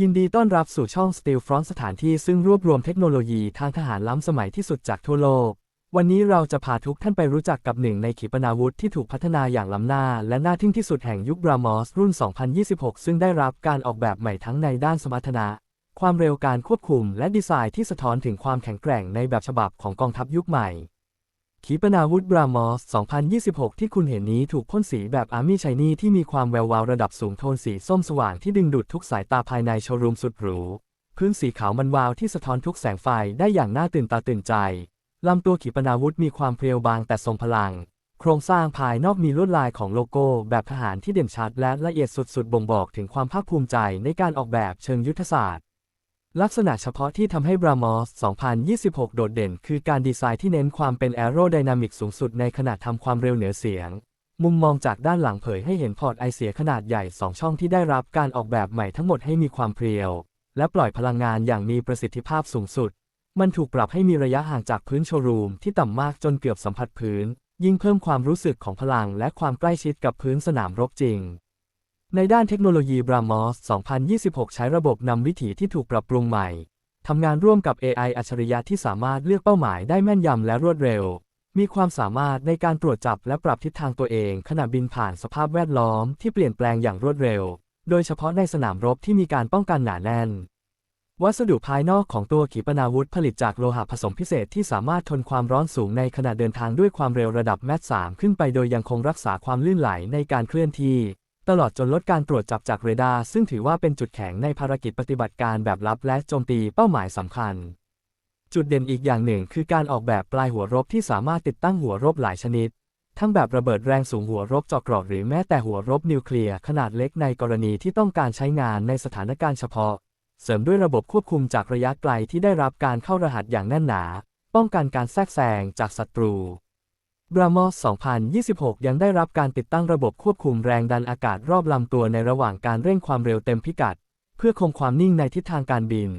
ยินดีต้อนรับสู่ช่อง Steel Front สถานที่ซึ่งรวบรวมเทคโนโลยีทางทหารล้ำสมัยที่สุดจากทั่วโลก วันนี้เราจะพาทุกท่านไปรู้จักกับหนึ่งในขีปนาวุธที่ถูกพัฒนาอย่างล้ำหน้า และน่าทึ่งที่สุดแห่งยุคบรามอสรุ่น 2026 ซึ่งได้รับการออกแบบใหม่ทั้งในด้านสมรรถนะ ความเร็วการควบคุม และดีไซน์ที่สะท้อนถึงความแข็งแกร่งในแบบฉบับของกองทัพยุคใหม่ ขีปนาวุธบรามอส 2026 ที่คุณเห็นนี้ถูกพ่นสีแบบอาร์มี่ชายนี่ที่มีความแวววาวระดับสูงโทนสีส้มสว่างที่ดึงดูดทุกสายตาภายในโชว์รูมสุดหรู พื้นสีขาวมันวาวที่สะท้อนทุกแสงไฟได้อย่างน่าตื่นตาตื่นใจ ลำตัวขีปนาวุธมีความเพรียวบางแต่ทรงพลัง โครงสร้างภายนอกมีลวดลายของโลโก้แบบทหารที่เด่นชัดและละเอียดสุดๆ บ่งบอกถึงความภาคภูมิใจในการออกแบบเชิงยุทธศาสตร์ ลักษณะเฉพาะที่ทำให้บรามอส2026 โดดเด่น คือการดีไซน์ที่เน้นความเป็นแอโรไดนามิกสูงสุดในขณะทำความเร็วเหนือเสียง มุมมองจากด้านหลังเผยให้เห็นพอร์ตไอเสียขนาดใหญ่ 2 ช่องที่ได้รับการออกแบบใหม่ทั้งหมดให้มีความเพรียว และปล่อยพลังงานอย่างมีประสิทธิภาพสูงสุด มันถูกปรับให้มีระยะห่างจากพื้นโชว์รูมที่ต่ำมากจนเกือบสัมผัสพื้น ยิ่งเพิ่มความรู้สึกของพลังและความใกล้ชิดกับพื้นสนามรบจริง ในด้านเทคโนโลยีบรามอส2026 ใช้ระบบนำวิถีที่ถูกปรับปรุงใหม่ ทำงานร่วมกับ AI อัจฉริยะที่สามารถเลือกเป้าหมายได้แม่นยำและรวดเร็ว มีความสามารถในการตรวจจับและปรับทิศทางตัวเองขณะบินผ่านสภาพแวดล้อมที่เปลี่ยนแปลงอย่างรวดเร็ว โดยเฉพาะในสนามรบที่มีการป้องกันหนาแน่น วัสดุภายนอกของตัวขีปนาวุธผลิตจากโลหะผสมพิเศษที่สามารถทนความร้อนสูงในขณะเดินทางด้วยความเร็วระดับแมท3ขึ้นไปโดยยังคงรักษาความลื่นไหลในการเคลื่อนที่ ตลอดจนลดการตรวจจับจากเรดาร์ซึ่งถือว่าเป็นจุดแข็งในภารกิจปฏิบัติการแบบลับและโจมตีเป้าหมายสำคัญ จุดเด่นอีกอย่างหนึ่งคือการออกแบบปลายหัวรบที่สามารถติดตั้งหัวรบหลายชนิด ทั้งแบบระเบิดแรงสูงหัวรบเจาะเกราะหรือแม้แต่หัวรบนิวเคลียร์ขนาดเล็กในกรณีที่ต้องการใช้งานในสถานการณ์เฉพาะ เสริมด้วยระบบควบคุมจากระยะไกลที่ได้รับการเข้ารหัสอย่างแน่นหนา ป้องกันการแทรกแซงจากศัตรู บรามอส2026 ยังได้รับการติดตั้งระบบควบคุมแรงดันอากาศรอบลำตัวในระหว่างการเร่งความเร็วเต็มพิกัด เพื่อคงความนิ่งในทิศทางการบิน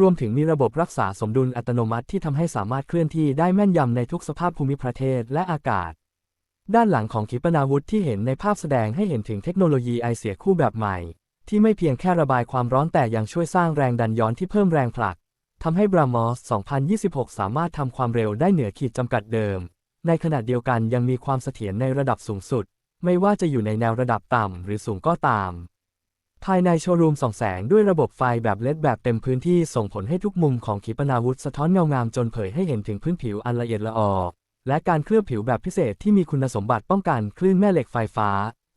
รวมถึงมีระบบรักษาสมดุลอัตโนมัติที่ทำให้สามารถเคลื่อนที่ได้แม่นยำในทุกสภาพภูมิประเทศและอากาศ ด้านหลังของขีปนาวุธที่เห็นในภาพแสดงให้เห็นถึงเทคโนโลยีไอเสียคู่แบบใหม่ ที่ไม่เพียงแค่ระบายความร้อนแต่ยังช่วยสร้างแรงดันย้อนที่เพิ่มแรงผลักทำให้บรามอส2026 สามารถทำความเร็วได้เหนือขีดจำกัดเดิม ในขณะเดียวกันยังมีความเสถียรในระดับสูงสุด ไม่ว่าจะอยู่ในแนวระดับต่ำหรือสูงก็ตาม ภายในโชว์รูมส่องแสงด้วยระบบไฟแบบเลดแบบเต็มพื้นที่ส่งผลให้ทุกมุมของขีปนาวุธสะท้อนเงางามจนเผยให้เห็นถึงพื้นผิวอันละเอียดละออและการเคลือบผิวแบบพิเศษที่มีคุณสมบัติป้องกันคลื่นแม่เหล็กไฟฟ้า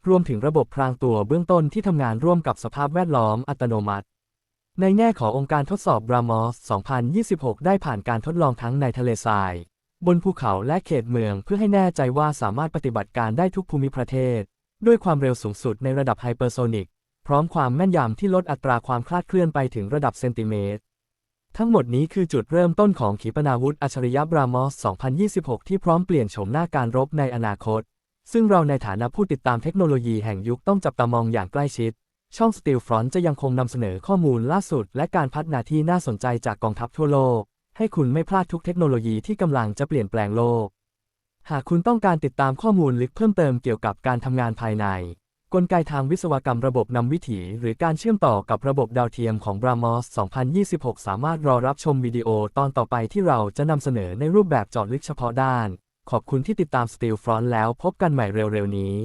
รวมถึงระบบพรางตัวเบื้องต้นที่ทำงานร่วมกับสภาพแวดล้อมอัตโนมัติ ในแง่ขององค์การทดสอบบรามอส2026 ได้ผ่านการทดลองทั้งในทะเลทราย บนภูเขาและเขตเมืองเพื่อให้แน่ใจว่าสามารถปฏิบัติการได้ทุกภูมิประเทศ ด้วยความเร็วสูงสุดในระดับไฮเปอร์โซนิกพร้อมความแม่นยำที่ลดอัตราความคลาดเคลื่อนไปถึงระดับเซนติเมตร ทั้งหมดนี้คือจุดเริ่มต้นของขีปนาวุธอัจฉริยะบรามอส 2026 ที่พร้อมเปลี่ยนโฉมหน้าการรบในอนาคต ซึ่งเราในฐานะผู้ติดตามเทคโนโลยีแห่งยุคต้องจับตามองอย่างใกล้ชิด ช่อง Steel Front จะยังคงนำเสนอข้อมูลล่าสุด และการพัฒนาที่น่าสนใจจากกองทัพทั่วโลก ให้คุณไม่พลาดทุกเทคโนโลยีที่กำลังจะเปลี่ยนแปลงโลก หากคุณต้องการติดตามข้อมูลลึกเพิ่มเติมเกี่ยวกับการทำงานภายใน กลไกทางวิศวกรรมระบบนำวิถี หรือการเชื่อมต่อกับระบบดาวเทียมของ BrahMos 2026 สามารถรอรับชมวิดีโอตอนต่อไปที่เราจะนำเสนอในรูปแบบเจาะลึกเฉพาะด้าน ขอบคุณที่ติดตาม Steel Front แล้วพบกันใหม่เร็วๆนี้